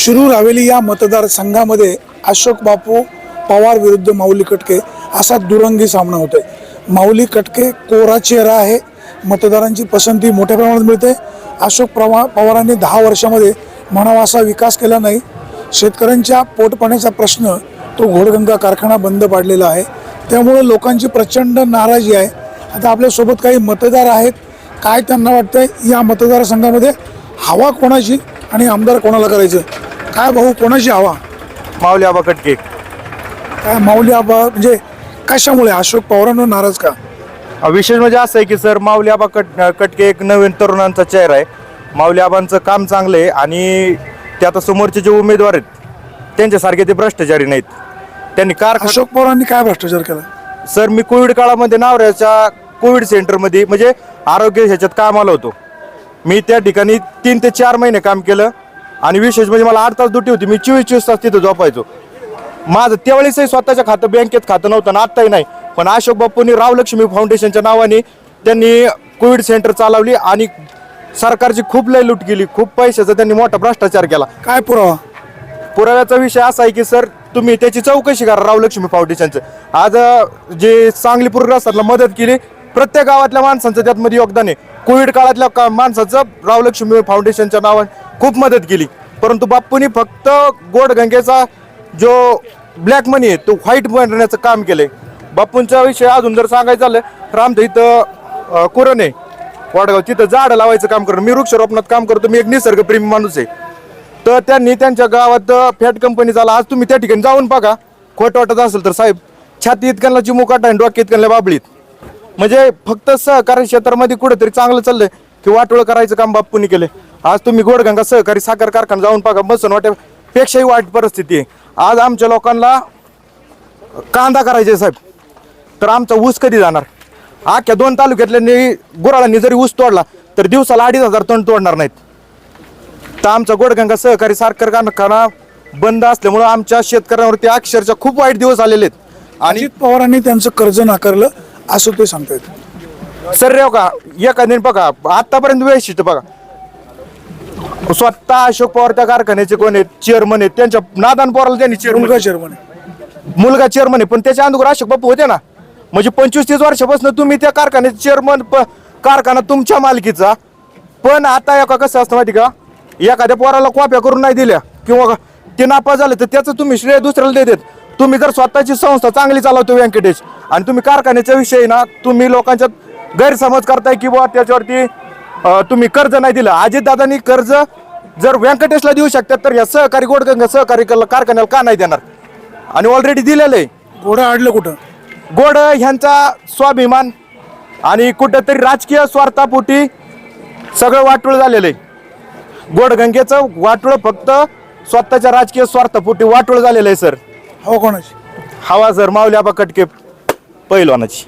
शिरूर हवेली या मतदारसंघामध्ये अशोक बापू पवार विरुद्ध माऊली कटके असा दुरंगी सामना होतोय. माऊली कटके कोरा चेहरा आहे. मतदारांची पसंती मोठ्या प्रमाणात मिळते. अशोक प्रवा पवारांनी दहा वर्षामध्ये म्हणावा असा विकास केला नाही. शेतकऱ्यांच्या पोटपाण्याचा प्रश्न तो घोडगंगा कारखाना बंद पाडलेला आहे. त्यामुळे लोकांची प्रचंड नाराजी आहे. आता आपल्यासोबत काही मतदार आहेत. काय त्यांना वाटतंय या मतदारसंघामध्ये? हवा कोणाची आणि आमदार कोणाला करायचं? काय भाऊ कोणाची हवा? माऊली आबा कटके. काय माऊली आबा म्हणजे कशामुळे? अशोक पवारांवर नाराज का? विशेष म्हणजे असं आहे की सर माऊली आबा कट कटके एक नवीन तरुणांचा चेहरा आहे. माऊली आबांचं काम चांगलं आहे आणि ते आता समोरचे जे उमेदवार आहेत त्यांच्यासारखे ते भ्रष्टाचारी नाहीत. त्यांनी कार अशोक पवारांनी काय भ्रष्टाचार केला? सर मी कोविड काळामध्ये नावऱ्याच्या कोविड सेंटरमध्ये म्हणजे आरोग्य ह्याच्यात कामाला होतो. मी त्या ठिकाणी तीन ते चार महिने काम केलं. आणि विशेष म्हणजे मला आठ तास ड्युटी होती. मी चोवीस चोवीस तास तिथं झोपायचो. माझं त्यावेळेसही स्वतःच्या खातं बँकेत खातं नव्हतं ना आत्ताही नाही. पण अशोक बापूंनी रावलक्ष्मी फाउंडेशनच्या नावाने त्यांनी कोविड सेंटर चालवली आणि सरकारची खूप लय लूट केली. खूप पैशाचा त्यांनी मोठा भ्रष्टाचार केला. काय पुरावा? पुराव्याचा विषय असा आहे की सर तुम्ही त्याची चौकशी करा रावलक्ष्मी फाउंडेशनचं आज जे सांगली पूरग्रस्तांना मदत केली प्रत्येक गावातल्या माणसांचं त्यातमध्ये योगदान आहे. कोविड काळातल्या का माणसाचं रावलक्ष्मी फाउंडेशनच्या नावाने खूप मदत केली. परंतु बाप्पूंनी फक्त गोडगंगेचा जो ब्लॅक मनी आहे तो व्हाईट बनण्याचं काम केलंय. बाप्पूंचा विषय अजून जर सांगायचं झालं तर आमचं इथं कुरण आहे वाडगाव तिथं झाडं लावायचं काम करतो. मी वृक्षारोपणात काम करतो. मी एक निसर्गप्रेमी माणूस आहे. तर त्यांनी त्यांच्या गावात फॅट कंपनी झाला. आज तुम्ही त्या ठिकाणी जाऊन बघा. खोट वाटत असेल तर साहेब छाती इतक्यांना चिमुकाटा आणि डोक्या इतक्यांना बाबळीत. म्हणजे फक्त सहकारी क्षेत्रामध्ये कुठेतरी चांगलं चाललंय. की वाटोळ करायचं काम बाप्पूनी केले आज तुम्ही गोडगंगा सहकारी साखर कारखाना जाऊन बघा बसून वाटे पेक्षाही वाईट परिस्थिती आहे. आज आमच्या लोकांना कांदा करायचे साहेब. तर आमचा ऊस कधी जाणार? आख्या दोन तालुक्यातल्या गुराळांनी जरी ऊस तोडला तर दिवसाला अडीच हजार टन तोडणार नाहीत. तर आमचा गोडगंगा सहकारी साखर कारखाना बंद असल्यामुळं आमच्या शेतकऱ्यांवरती अक्षरशः खूप वाईट दिवस आलेले आहेत. आणि अजित पवारांनी त्यांचं कर्ज नाकारलं. असं ते सांगतायत सर रेव का? एखाद्याने बघा आतापर्यंत वैशिष्ट्य बघा. स्वतः अशोक पवार त्या कारखान्याचे कोण आहेत? चेअरमन आहेत. त्यांच्या नादान पोराला त्यांनी चेअरमन मुलगा चेअरमन आहे. मुलगा चेअरमन आहे. पण त्याच्या अगोदर अशोक बापू होते ना. म्हणजे पंचवीस तीस वर्षापासून तुम्ही त्या कारखान्याचे चेअरमन कारखाना तुमच्या मालकीचा. पण आता एका कसं असतं माहिती का? एखाद्या पोराला कॉप्या करून नाही दिल्या. किंवा ते नापास झाले तर त्याचं तुम्ही श्रेय दुसऱ्याला देतात तुम्ही जर स्वतःची संस्था चांगली चालवतो व्यंकटेश आणि तुम्ही कारखान्याच्या विषयी ना तुम्ही लोकांच्यात गैरसमज करताय की बुवा त्याच्यावरती तुम्ही कर्ज नाही दिलं. अजितदादांनी कर्ज जर व्यंकटेशला देऊ शकतात तर या सहकारी गोडगंगा सहकारी कारखान्याला का नाही देणार? आणि ऑलरेडी दिलेलं आहे. घोडं आडलं कुठं? गोड ह्यांचा स्वाभिमान आणि कुठंतरी राजकीय स्वार्थापोटी सगळं वाटोळ झालेलं आहे. गोडगंगेचं वाटोळ फक्त स्वतःच्या राजकीय स्वार्थापोटी वाटोळ झालेलं आहे सर. हवा कोणाची? हवा सर माऊली आबा कटके पहिलवानाची